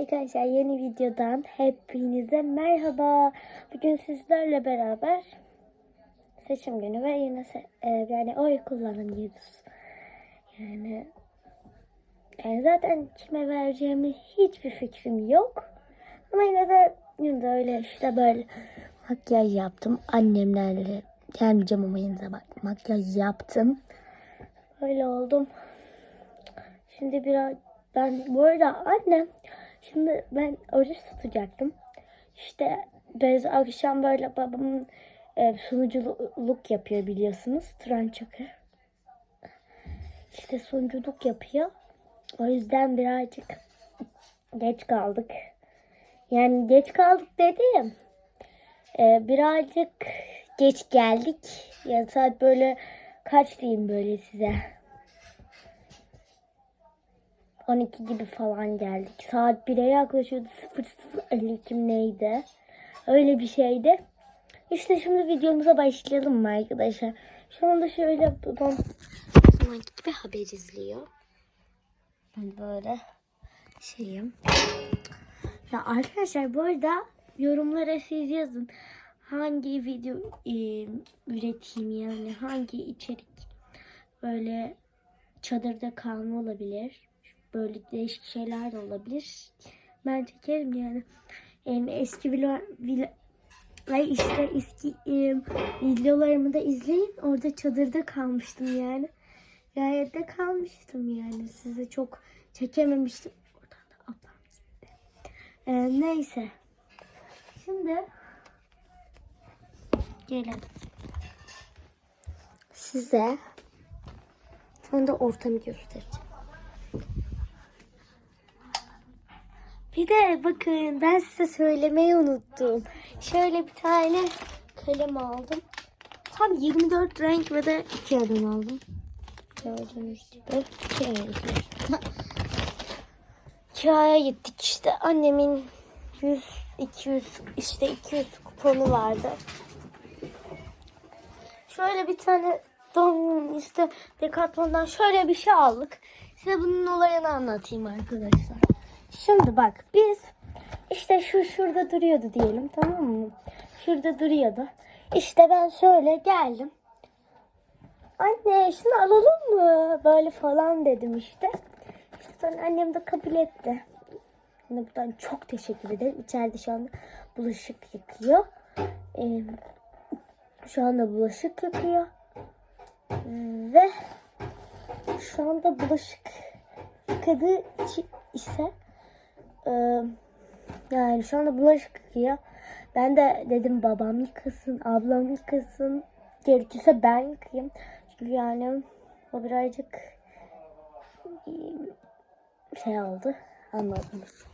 Arkadaşlar yeni videodan hepinize merhaba. Bugün sizlerle beraber seçim günü ve yine se- e, yani oy kullanıyoruz. Yani, yani zaten kime vereceğimi hiçbir fikrim yok. Ama yine de yine de öyle işte böyle makyaj yaptım. Annemlerle gelmeyeceğim ama yine de bak makyaj yaptım. Öyle oldum. Şimdi biraz ben bu arada annem şimdi ben oruç tutacaktım. İşte biz akşam böyle babamın e, sunuculuk yapıyor biliyorsunuz. Turan Çakır. İşte sunuculuk yapıyor. O yüzden birazcık geç kaldık. Yani geç kaldık dediğim e, birazcık geç geldik. Ya saat böyle kaç diyeyim böyle size. 12 gibi falan geldik. Saat 1'e yaklaşıyordu. 00.52 mi neydi? Öyle bir şeydi. İşte şimdi videomuza başlayalım mı arkadaşlar? Şu anda şöyle babam zamanki gibi haber izliyor. Ben böyle şeyim. Ya arkadaşlar bu arada yorumlara siz yazın. Hangi video e, üreteyim yani hangi içerik böyle çadırda kalma olabilir. Böyle değişik şeyler de olabilir. Ben çekerim yani. Em, eski vlog, vlog Ay işte eski em, videolarımı da izleyin. Orada çadırda kalmıştım yani. Gayet de kalmıştım yani. Size çok çekememiştim. Oradan da ablam gitti. Ee, neyse. Şimdi gelin. Size sonra da ortamı göstereceğim. Bir de bakın ben size söylemeyi unuttum. Şöyle bir tane kalem aldım. Tam 24 renk ve de Ikea'dan aldım. Gördüğünüz gibi gidiyoruz. Ikea'ya gittik işte. Annemin 100, 200, işte 200 kuponu vardı. Şöyle bir tane don işte Decathlon'dan şöyle bir şey aldık. Size bunun olayını anlatayım arkadaşlar. Şimdi bak biz işte şu şurada duruyordu diyelim tamam mı? Şurada duruyordu. İşte ben şöyle geldim. Anne şunu alalım mı? Böyle falan dedim işte. İşte sonra annem de kabul etti. Şimdi buradan çok teşekkür ederim. İçeride şu anda bulaşık yıkıyor. Ee, şu anda bulaşık yıkıyor. Ve şu anda bulaşık yıkadığı için ise yani şu anda bulaşık yıkıyor. Ben de dedim babam yıkasın, ablam yıkasın. Gerekirse ben yıkayayım. Çünkü yani o birazcık şey oldu. Anladınız.